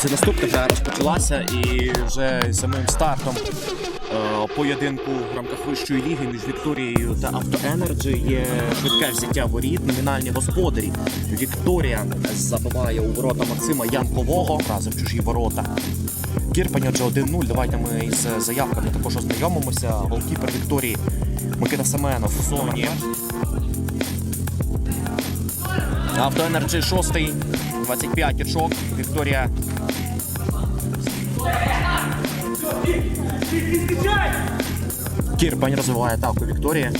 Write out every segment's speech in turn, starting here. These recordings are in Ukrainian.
Друзі, наступна гра розпочалася і вже самим стартом е, поєдинку в рамках вищої ліги між Вікторією та Автоенерджі є швидке взяття воріт, номінальні господарі. Вікторія забиває у ворота Максима Янкового разом чужі ворота. Кірпань, отже, 1-0. Давайте ми із заявками також ознайомимося. Голкіпер Вікторії Микита Семенов у зоні. Автоенерджі 6, 25 очок. Вікторія Кірпань розвиває атаку Вікторії.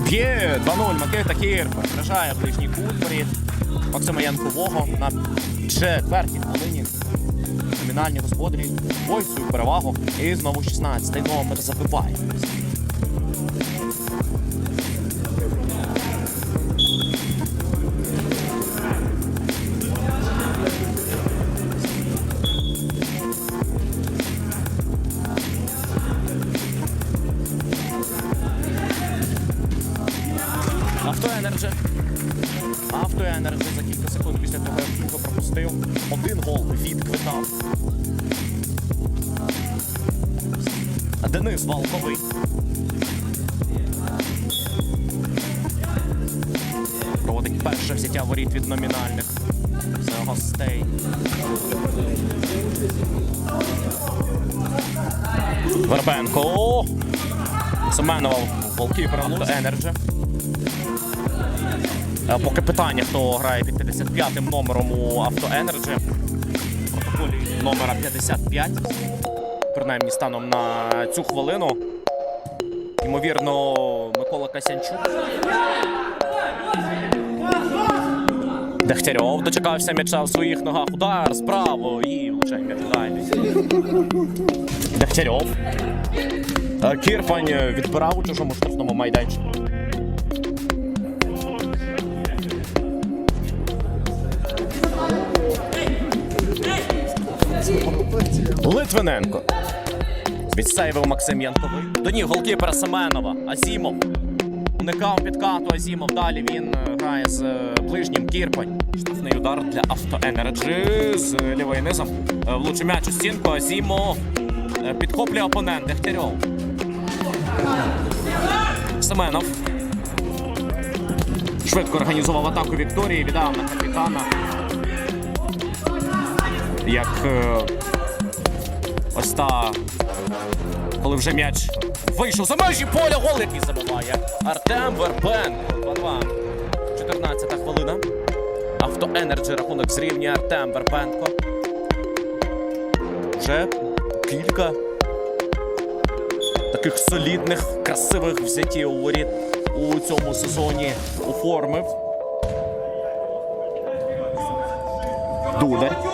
Б'є 2-0. Микита Кірпань вражає ближній кут Максима Янкового на четвертій хвилині. Номінальні господарі свою перевагу. І знову 16-й номер забиває. Від. Денис Валковий. Проводить перше взяття воріт від номінальних гостей. Вербенко. Семенова голкіпер Автоенерджі. Е, Поки питання, хто грає під 55-м номером у Авто Протоколі номера 55. Принаймні станом на цю хвилину. Ймовірно, Микола Касянчук. Дегтярьов дочекався м'яча в своїх ногах. Удар справа і вже м'яч. Дегтярьов. Кірпань відбирав у чужому штрафному майданчику. Литвиненко. Відсейвив Максим Янковий. До ніг голкіпера Семенова. Азімов. Уникав підкату Азімов. Далі він е, грає з е, ближнім Кірпань. Штрафний удар для автоенерджі з лівої низом. Е, Влучив м'яч у стінку. Азімов підхоплює опонент Дегтярьов. Семенов. Швидко організував атаку Вікторії. Віддав на капітана. Як Ось та. Коли вже м'яч вийшов за межі поля, гол який забиває. Артем Вербенко. 2-2. 14 хвилина. Авто Енерджі рахунок зрівнює Артем Вербенко. Вже кілька таких солідних, красивих взяттів у у цьому сезоні оформив. Дудар.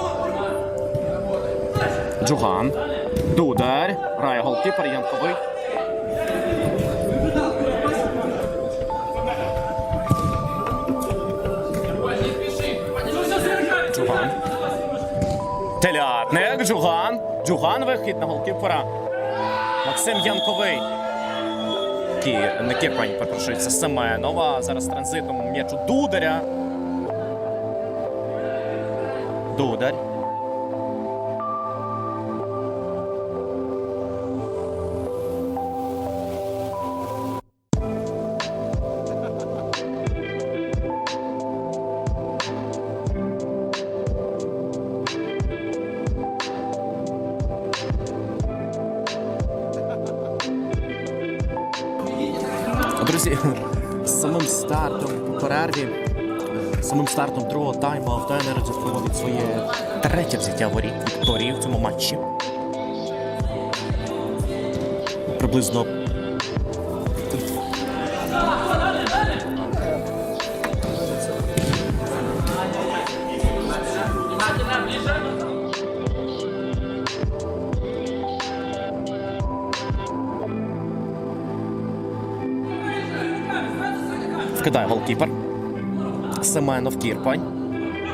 Джуган. Дудар. Грає голкіпер Янковий. Джуган. Телятник. Джуган. Джуган вихід на голкіпера. Максим Янковий. Кі, не Кірпань, перепрошується, Семенова. Зараз транзитом м'ячу Дударя. Дудар. Друзі, з самим стартом по перерві, самим стартом другого тайму Автоенерджі проводить своє третє взяття воріт Вікторії в цьому матчі. Приблизно вкидає голкіпер. Семенов Кірпань.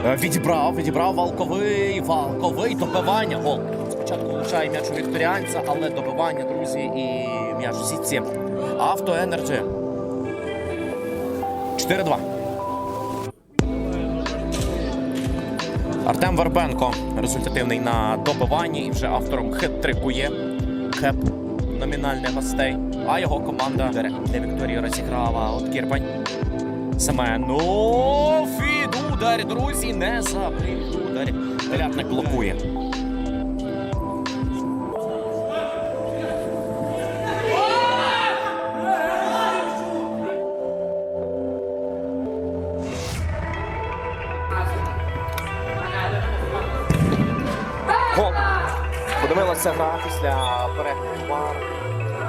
Е, Відібрав, відібрав Валковий. Валковий добивання. Гол. Спочатку влучає м'яч у вікторіанця, але добивання, друзі, і м'яч в сітці. Авто Енерджі. 4-2. Артем Вербенко результативний на добиванні і вже автором хет-трику є хеп номінальних гостей. А його команда для Вікторії розіграла от Кірпань. Семенов від удар, друзі, не забив удар. Телятник блокує. Подивилася гра після перегляду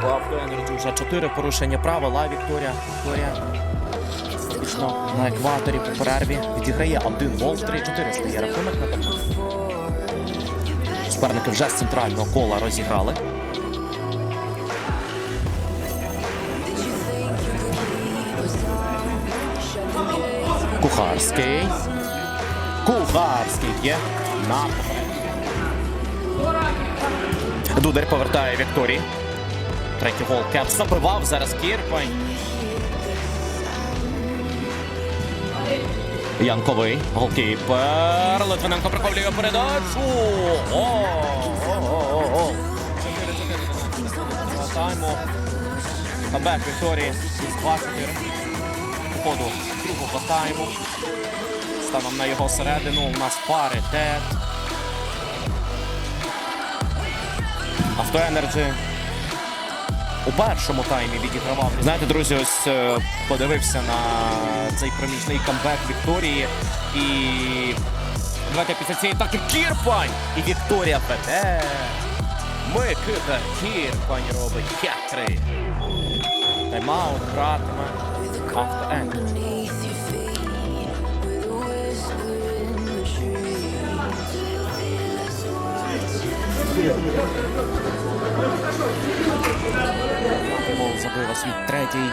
автоенерджі вже 4 порушення правил, а Вікторія. Вікторія фактично на екваторі по перерві відіграє один гол, 3-4 стає рахунок на табло. Суперники вже з центрального кола розіграли. Кухарський. Кухарський є на Дудар повертає Вікторії. Третій гол забивав зараз Кірпань. Янковий, голкіпер. Литвиненко приховлює передачу. О, о, о, о, о. тайму. Камбек Вікторії із 2-4. По другого тайму. Станом на його середину. У нас пари Тед. Автоенерджі у першому таймі відігравав. Знаєте, друзі, ось е, подивився на цей проміжний камбек Вікторії. І давайте після цієї атаки Кірпань! І Вікторія веде. Микита Кірпань робить хет-трик. Тайм-аут гратиме автоенерджі. Beneath свій третій.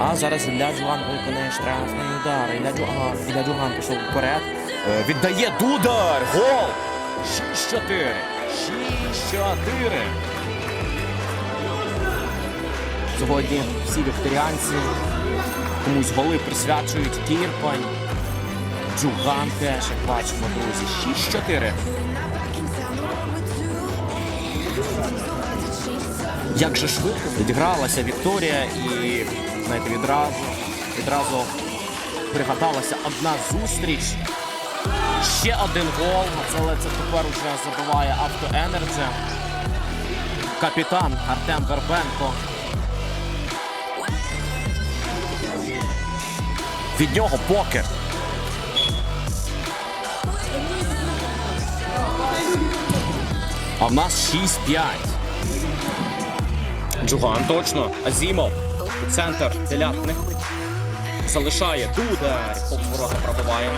А зараз Ілля Джуган виконає штрафний удар. Ілля Джуган, Ілля Джуган пішов вперед. Е, Віддає Дудар! Гол! 6-4. 6-4. Сьогодні всі вікторіанці комусь голи присвячують Кірпань. Джуган теж, як бачимо, друзі. 6-4. Як же швидко відігралася Вікторія і знаєте, відразу, відразу пригадалася одна зустріч. Ще один гол, але це тепер уже забиває автоенерджі. Капітан Артем Вербенко. Від нього покер. А в нас 6-5. Джуган точно. Азімов. Центр. Телятник. Залишає Дудар. Повз ворота пробиває.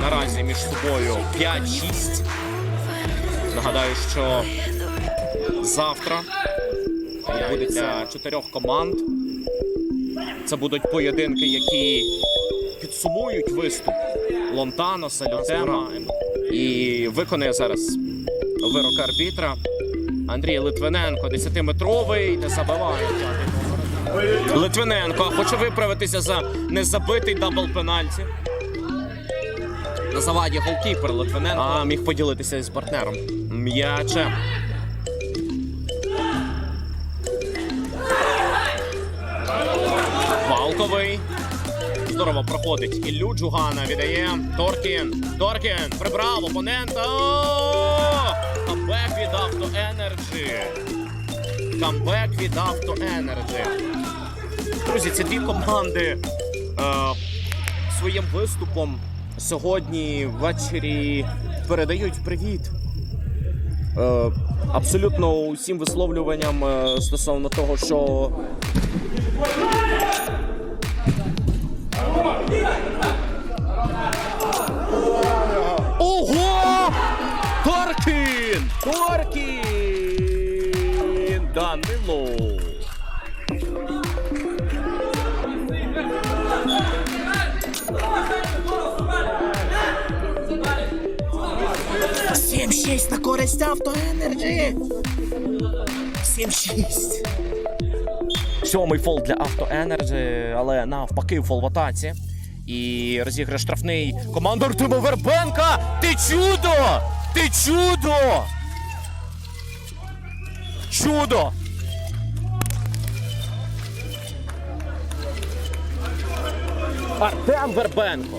Наразі між собою 5-6. Нагадаю, що завтра відбудеться чотирьох команд. Це будуть поєдинки, які підсумують виступ Лонтаноса, Лютема. І виконує зараз вирок арбітра. Андрій Литвиненко, 10-метровий, не забиває. Литвиненко хоче виправитися за незабитий дабл пенальті. На заваді голкіпер Литвиненко а, міг поділитися із партнером. М'ячем. Здорово проходить. Іллю Джугана віддає. Торкін. Торкін прибрав опонента. Камбек від Авто Автоенерджі. Камбек від Автоенерджі. Друзі, ці дві команди е, своїм виступом сьогодні ввечері передають привіт. Е, абсолютно усім висловлюванням е, стосовно того, що Ого! Торкін! Торкін! Данило! Сім шість на користь автоенерджі. Сім шість. Сьомий фол для автоенерджі, але навпаки фол в атаці. І розіграє штрафний команду Артема Вербенка. Ти чудо! Ти чудо! Чудо! Артем Вербенко.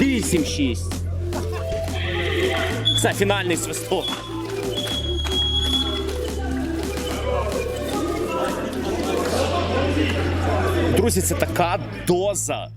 Вісім шість. Це фінальний свисток. Друзі, це така доза